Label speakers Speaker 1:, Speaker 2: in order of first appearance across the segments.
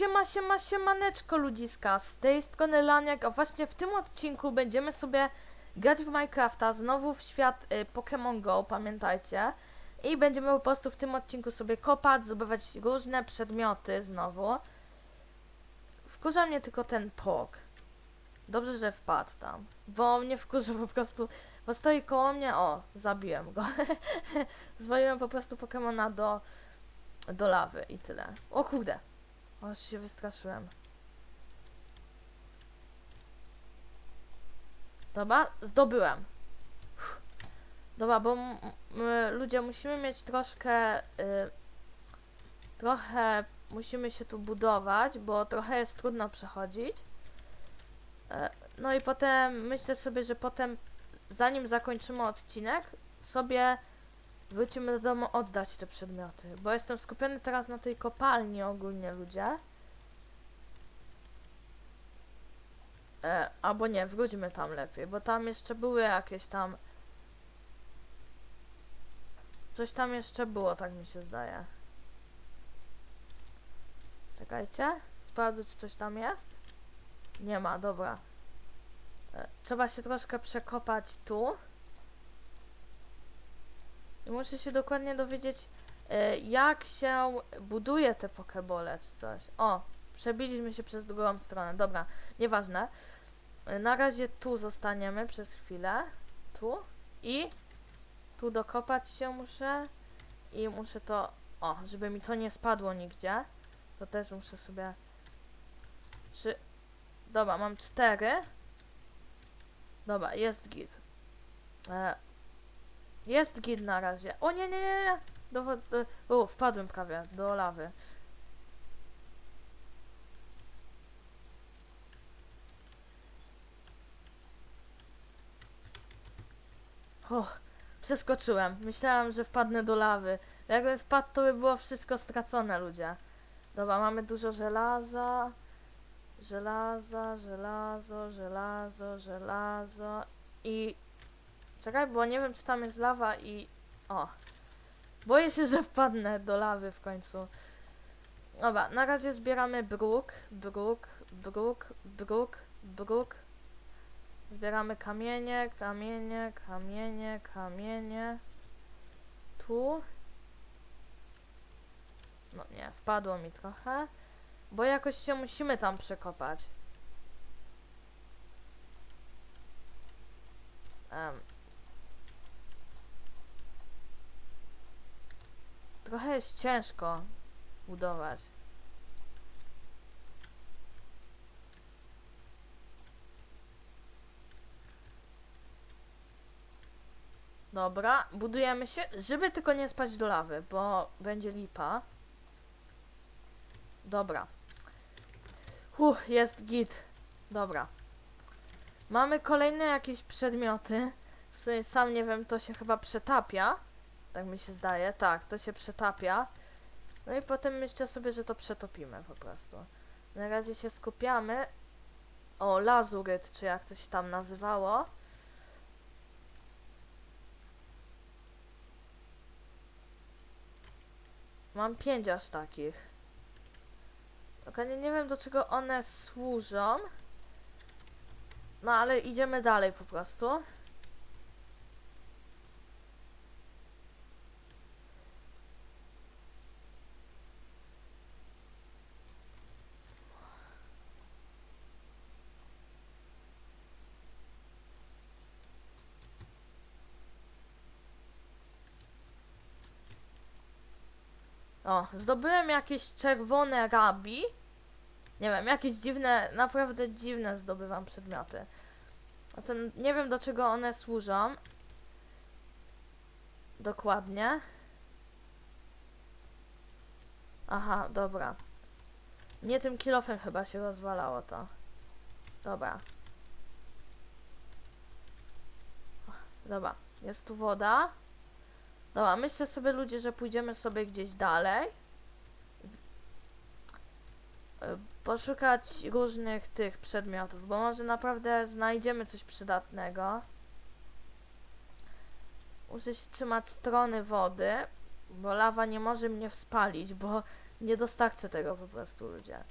Speaker 1: siema, siema, siemaneczko ludziska, z tej strony Laniak, a właśnie w tym odcinku będziemy sobie grać w Minecrafta, znowu w świat y, Pokémon Go, pamiętajcie. I będziemy po prostu w tym odcinku sobie kopać, zdobywać różne przedmioty znowu. Wkurza mnie tylko ten pok. Dobrze, że wpadł tam, bo mnie wkurza po prostu, bo stoi koło mnie, o, zabiłem go. Zwaliłem po prostu Pokemona do, do lawy i tyle. O kurde, Aż się wystraszyłem. Dobra, zdobyłem. Dobra, bo m- m- ludzie musimy mieć troszkę. Y, trochę musimy się tu budować, bo trochę jest trudno przechodzić. E, no i potem myślę sobie, że potem, zanim zakończymy odcinek, sobie wrócimy do domu oddać te przedmioty, bo jestem skupiony teraz na tej kopalni ogólnie ludzie. E, albo nie, wróćmy tam lepiej, bo tam jeszcze były jakieś tam... Coś tam jeszcze było, tak mi się zdaje. Czekajcie, sprawdzę czy coś tam jest. Nie ma, dobra. E, trzeba się troszkę przekopać tu. I muszę się dokładnie dowiedzieć, e, jak się buduje te pokebole czy coś. O, przebiliśmy się przez drugą stronę. Dobra, nieważne. E, Na razie tu zostaniemy przez chwilę. Tu. I tu dokopać się muszę. I muszę to... O, żeby mi to nie spadło nigdzie. To też muszę sobie... Trzy... Dobra, mam cztery. Dobra, jest git. E, jest git na razie. O nie, nie, nie, nie. Do, do, o, wpadłem prawie do lawy. O, przeskoczyłem. Myślałem, że wpadnę do lawy. Jakbym wpadł, to by było wszystko stracone, ludzie. Dobra, mamy dużo żelaza. Żelaza, żelazo, żelazo, żelazo i Czekaj, bo nie wiem, czy tam jest lawa i... O. Boję się, że wpadnę do lawy w końcu. Dobra, na razie zbieramy bruk, bruk, bruk, bruk, bruk. Zbieramy kamienie, kamienie, kamienie, kamienie. Tu. No nie, wpadło mi trochę. Bo jakoś się musimy tam przekopać. Em, Trochę jest ciężko budować. Dobra, budujemy się, żeby tylko nie spać do lawy, bo będzie lipa. Dobra. Uff, jest git. Dobra. Mamy kolejne jakieś przedmioty. W sumie sam nie wiem, to się chyba przetapia. Tak mi się zdaje. Tak, to się przetapia. No i potem myślę sobie, że to przetopimy po prostu. Na razie się skupiamy. O, lazuryt, czy jak to się tam nazywało. Mam pięć aż takich. Dokładnie nie wiem do czego one służą. No ale idziemy dalej po prostu. O, zdobyłem jakieś czerwone rabi. Nie wiem, jakieś dziwne, naprawdę dziwne zdobywam przedmioty. A ten, nie wiem do czego one służą. Dokładnie. Aha, dobra. Nie tym kilofem chyba się rozwalało to. Dobra. Dobra, jest tu woda. Dobra, myślę sobie ludzie, że pójdziemy sobie gdzieś dalej. Y, Poszukać różnych tych przedmiotów, bo może naprawdę znajdziemy coś przydatnego. Muszę się trzymać strony wody, bo lawa nie może mnie spalić, bo nie dostarczę tego po prostu ludzie.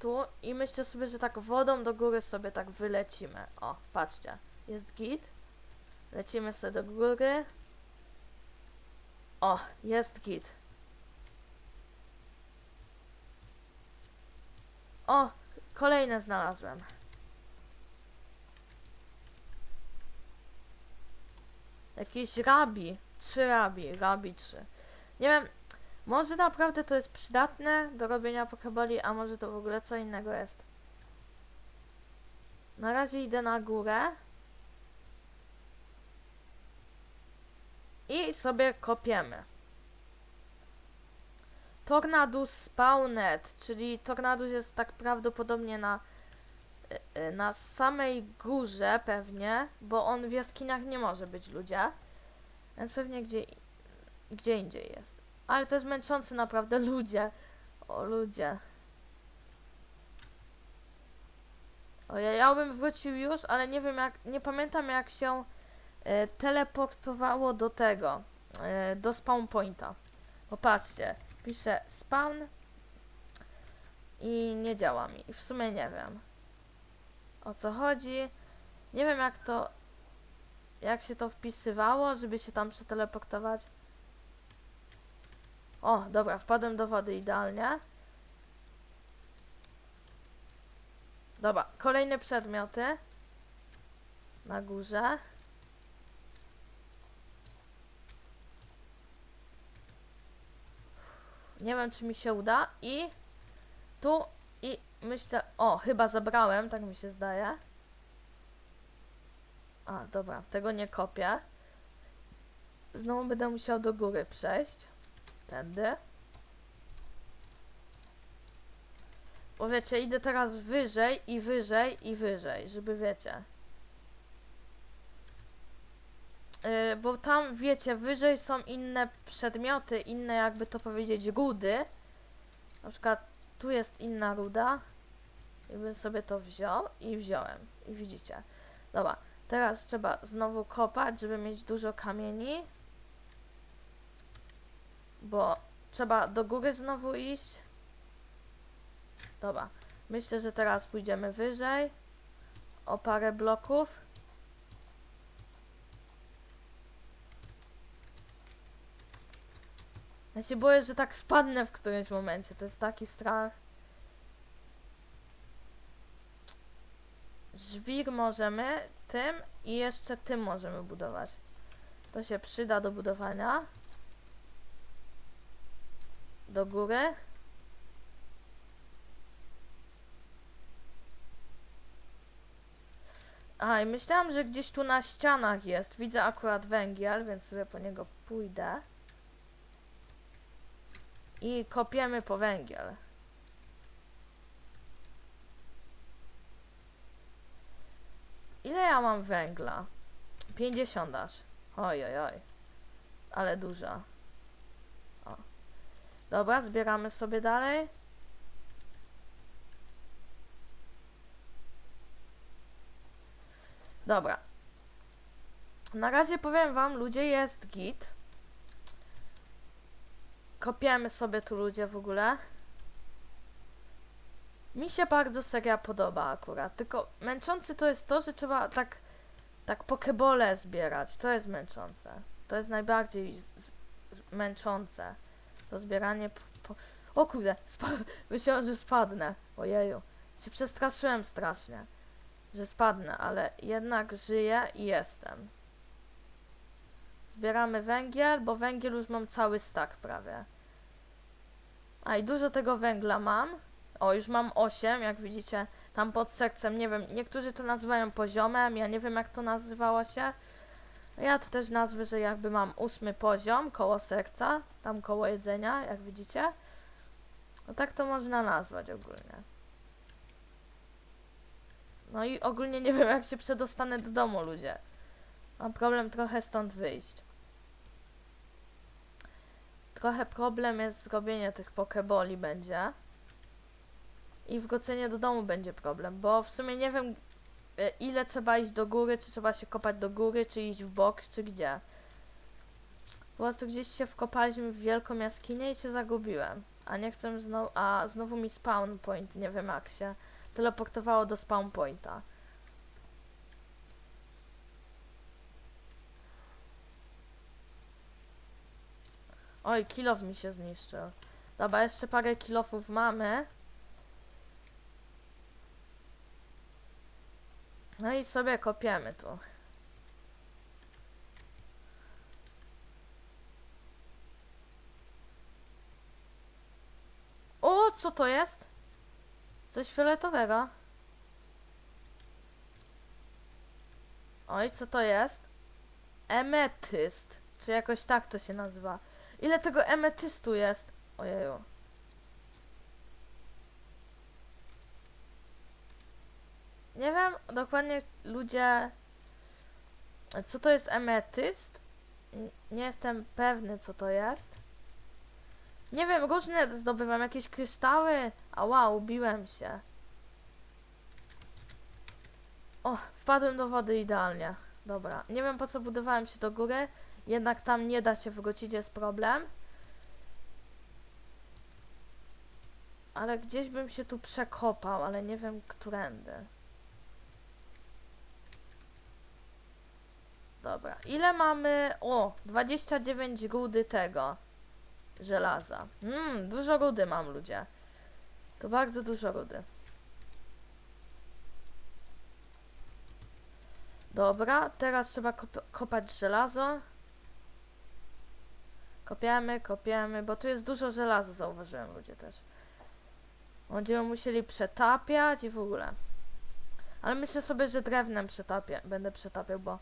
Speaker 1: tu i myślę sobie, że tak wodą do góry sobie tak wylecimy. O, patrzcie, jest git. Lecimy sobie do góry. O, jest git. O, kolejne znalazłem. Jakiś rabi. Trzy rabi. Rabi trzy. Nie wiem, może naprawdę to jest przydatne do robienia pokeboli, a może to w ogóle co innego jest. Na razie idę na górę. I sobie kopiemy. Tornadus spawnet, czyli Tornadus jest tak prawdopodobnie na, y, y, na samej górze pewnie, bo on w jaskiniach nie może być ludzie. Więc pewnie gdzie, gdzie indziej jest. Ale to jest męczące naprawdę ludzie. O ludzie. Ojej, ja bym wrócił już, ale nie wiem jak, nie pamiętam jak się e, teleportowało do tego, e, do spawn pointa. Popatrzcie, piszę spawn i nie działa mi. W sumie nie wiem o co chodzi. Nie wiem jak to, jak się to wpisywało, żeby się tam przeteleportować. O, dobra, wpadłem do wody idealnie. Dobra, kolejne przedmioty. Na górze. Nie wiem, czy mi się uda. I tu i myślę, o, chyba zabrałem, tak mi się zdaje. A, dobra, tego nie kopię. Znowu będę musiał do góry przejść. Tędy. Bo wiecie, idę teraz wyżej i wyżej i wyżej, żeby wiecie. Yy, bo tam, wiecie, wyżej są inne przedmioty, inne jakby to powiedzieć rudy. Na przykład tu jest inna ruda. I bym sobie to wziął i wziąłem. I widzicie. Dobra, teraz trzeba znowu kopać, żeby mieć dużo kamieni. Bo trzeba do góry znowu iść. Dobra, myślę, że teraz pójdziemy wyżej. O parę bloków. Ja się boję, że tak spadnę w którymś momencie. To jest taki strach. Żwir możemy tym i jeszcze tym możemy budować. To się przyda do budowania. Do góry. A, i myślałam, że gdzieś tu na ścianach jest. Widzę akurat węgiel, więc sobie po niego pójdę. I kopiemy po węgiel. Ile ja mam węgla? 50 aż. Oj, oj, oj. Ale duża. O. Dobra, zbieramy sobie dalej. Dobra. Na razie powiem wam, ludzie, jest git. Kopiemy sobie tu ludzie w ogóle. Mi się bardzo seria podoba akurat, tylko męczące to jest to, że trzeba tak, tak pokebole zbierać. To jest męczące. To jest najbardziej męczące. To zbieranie po, po... O kurde, spa... myślałem, że spadnę. Ojeju. Się przestraszyłem strasznie, że spadnę, ale jednak żyję i jestem. Zbieramy węgiel, bo węgiel już mam cały stak prawie. A i dużo tego węgla mam. O, już mam 8, jak widzicie, tam pod sercem, nie wiem, niektórzy to nazywają poziomem, ja nie wiem jak to nazywało się. Ja to też nazwę, że jakby mam ósmy poziom koło serca, tam koło jedzenia, jak widzicie. No tak to można nazwać ogólnie. No i ogólnie nie wiem jak się przedostanę do domu, ludzie. Mam problem trochę stąd wyjść. Trochę problem jest zrobienie tych pokeboli będzie. I wrócenie do domu będzie problem, bo w sumie nie wiem e, ile trzeba iść do góry, czy trzeba się kopać do góry, czy iść w bok, czy gdzie. Po prostu gdzieś się wkopaliśmy w wielką jaskinię i się zagubiłem. A nie chcę znowu, a znowu mi spawn point, nie wiem jak się teleportowało do spawn pointa. Oj, kilof mi się zniszczył. Dobra, jeszcze parę kilofów mamy. No i sobie kopiemy tu. O, co to jest? Coś fioletowego. Oj, co to jest? Emetyst. Czy jakoś tak to się nazywa. Ile tego emetystu jest? Ojeju. Nie wiem dokładnie ludzie. Co to jest emetyst? Nie jestem pewny, co to jest. Nie wiem, różne zdobywam jakieś kryształy. A wow, ubiłem się. O, wpadłem do wody idealnie. Dobra, nie wiem po co budowałem się do góry. Jednak tam nie da się wrócić, jest problem. Ale gdzieś bym się tu przekopał, ale nie wiem którędy. Dobra, ile mamy? O, 29 rudy tego żelaza. Mmm, dużo rudy mam, ludzie. To bardzo dużo rudy. Dobra, teraz trzeba kop kopać żelazo. Kopiemy, kopiemy, bo tu jest dużo żelaza, zauważyłem ludzie też. Będziemy musieli przetapiać i w ogóle. Ale myślę sobie, że drewnem przetapię, będę przetapiał, bo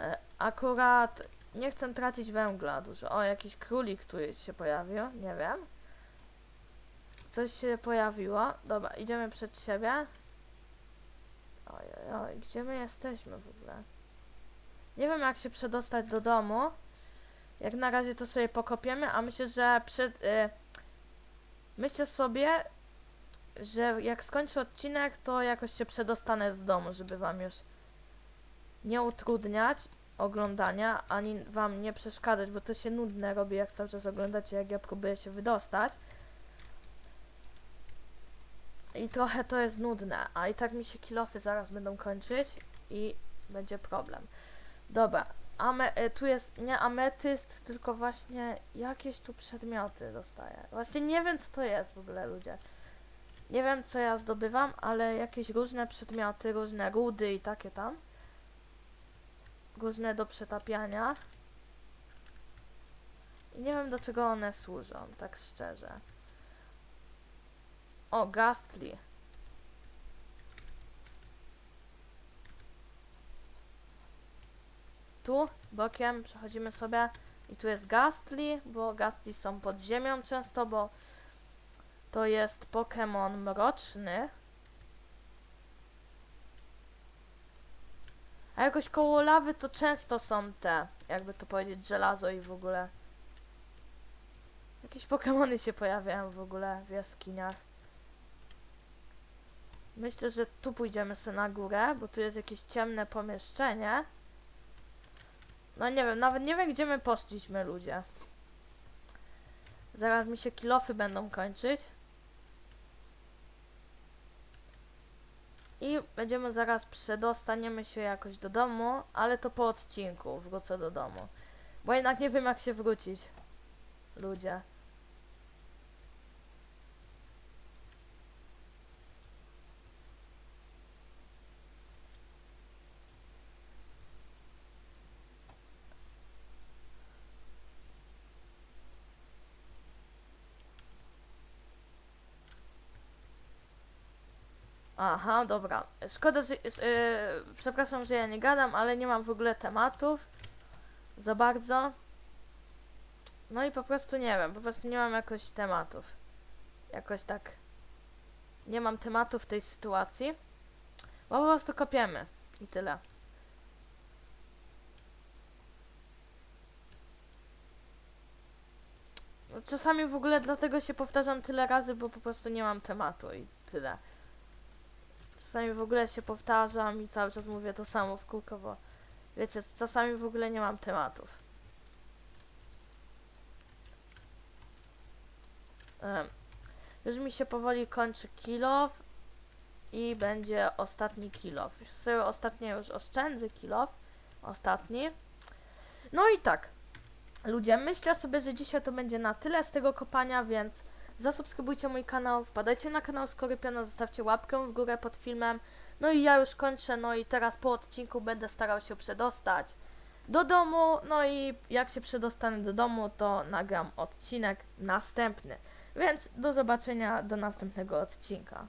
Speaker 1: e, akurat nie chcę tracić węgla dużo. O, jakiś królik który się pojawił, nie wiem. Coś się pojawiło. Dobra, idziemy przed siebie. Oj, oj, oj, gdzie my jesteśmy w ogóle? Nie wiem jak się przedostać do domu. Jak na razie to sobie pokopiemy, a myślę, że przed... Y, myślę sobie, że jak skończę odcinek, to jakoś się przedostanę z domu, żeby wam już nie utrudniać oglądania, ani wam nie przeszkadzać, bo to się nudne robi, jak cały czas oglądacie, jak ja próbuję się wydostać. I trochę to jest nudne, a i tak mi się kilofy zaraz będą kończyć i będzie problem. Dobra, ame, y, tu jest nie ametyst, tylko właśnie jakieś tu przedmioty dostaję. Właśnie nie wiem co to jest w ogóle ludzie. Nie wiem co ja zdobywam, ale jakieś różne przedmioty, różne rudy i takie tam. Różne do przetapiania. I nie wiem do czego one służą, tak szczerze. O, Gastly. Tu bokiem przechodzimy sobie i tu jest Gastly, bo Gastly są pod ziemią często, bo to jest Pokémon mroczny. A jakoś koło lawy to często są te, jakby to powiedzieć, żelazo i w ogóle. Jakieś Pokémony się pojawiają w ogóle w jaskiniach. Myślę, że tu pójdziemy sobie na górę, bo tu jest jakieś ciemne pomieszczenie. No nie wiem, nawet nie wiem gdzie my poszliśmy ludzie. Zaraz mi się kilofy będą kończyć. I będziemy zaraz przedostaniemy się jakoś do domu, ale to po odcinku wrócę do domu. Bo jednak nie wiem jak się wrócić. Ludzie. Aha, dobra. Szkoda, że. Yy, przepraszam, że ja nie gadam, ale nie mam w ogóle tematów. Za bardzo. No i po prostu nie wiem, po prostu nie mam jakoś tematów. Jakoś tak. Nie mam tematu w tej sytuacji. Bo po prostu kopiemy. I tyle. Czasami w ogóle dlatego się powtarzam tyle razy, bo po prostu nie mam tematu i tyle czasami w ogóle się powtarzam i cały czas mówię to samo w kółko, bo wiecie, czasami w ogóle nie mam tematów. Już mi się powoli kończy kilof i będzie ostatni kilof. Sobie ostatnie już oszczędzę kilof. Ostatni. No i tak. Ludzie, myślę sobie, że dzisiaj to będzie na tyle z tego kopania, więc zasubskrybujcie mój kanał, wpadajcie na kanał Skorypiona, zostawcie łapkę w górę pod filmem. No i ja już kończę, no i teraz po odcinku będę starał się przedostać do domu, no i jak się przedostanę do domu, to nagram odcinek następny. Więc do zobaczenia do następnego odcinka.